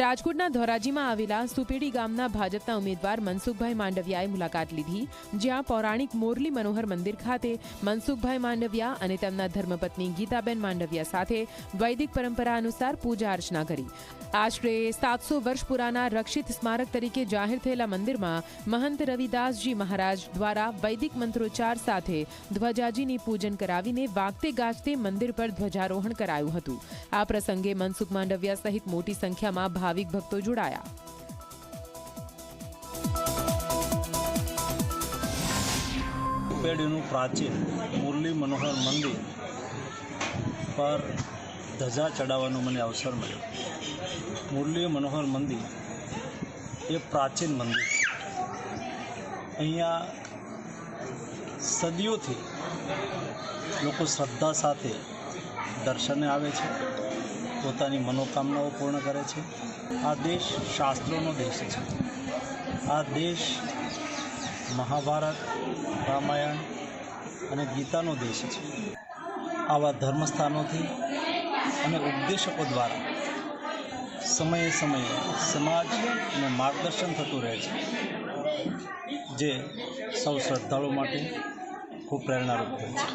રાજકોટના ધોરાજીમાં આવેલા સુપેડી ગામના ભાજપના ઉમેદવાર મનસુખભાઈ માંડવિયાએ મુલાકાત લીધી, જ્યાં પૌરાણિક મોરલી મનોહર મંદિર ખાતે મનસુખભાઈ માંડવિયા અને તેમના ધર્મપત્ની ગીતાબેન માંડવિયા સાથે વૈદિક પરંપરા અનુસાર પૂજા અર્ચના કરી. આશરે સાતસો વર્ષ પુરાના રક્ષિત સ્મારક તરીકે જાહેર થયેલા મંદિરમાં મહંત રવિદાસજી મહારાજ દ્વારા વૈદિક મંત્રોચ્ચાર સાથે ધ્વજાજીની પૂજન કરાવીને વાગતે ગાજતે મંદિર પર ધ્વજારોહણ કરાયું હતું. આ પ્રસંગે મનસુખ માંડવિયા સહિત મોટી સંખ્યામાં ભાવિક ભક્તો જોડાયા. પેઢીનું પ્રાચીન મુરલી મનોહર મંદિર પર ધજા ચડાવવાનો મને અવસર મળ્યો. મુરલી મનોહર મંદિર એ પ્રાચીન મંદિર અહીંયા સદીઓથી લોકો શ્રદ્ધા સાથે દર્શને આવે છે. પોતાની મનોકામનાઓ પૂર્ણ કરે છે. આ દેશ શાસ્ત્રોનો દેશ છે. આ દેશ મહાભારત, રામાયણ અને ગીતાનો દેશ છે. આવા ધર્મસ્થાનોથી અને ઉપદેશકો દ્વારા સમયે સમયે સમાજને માર્ગદર્શન થતું રહે છે, જે સૌ શ્રદ્ધાળુ માટે ખૂબ પ્રેરણારૂપ હોય છે.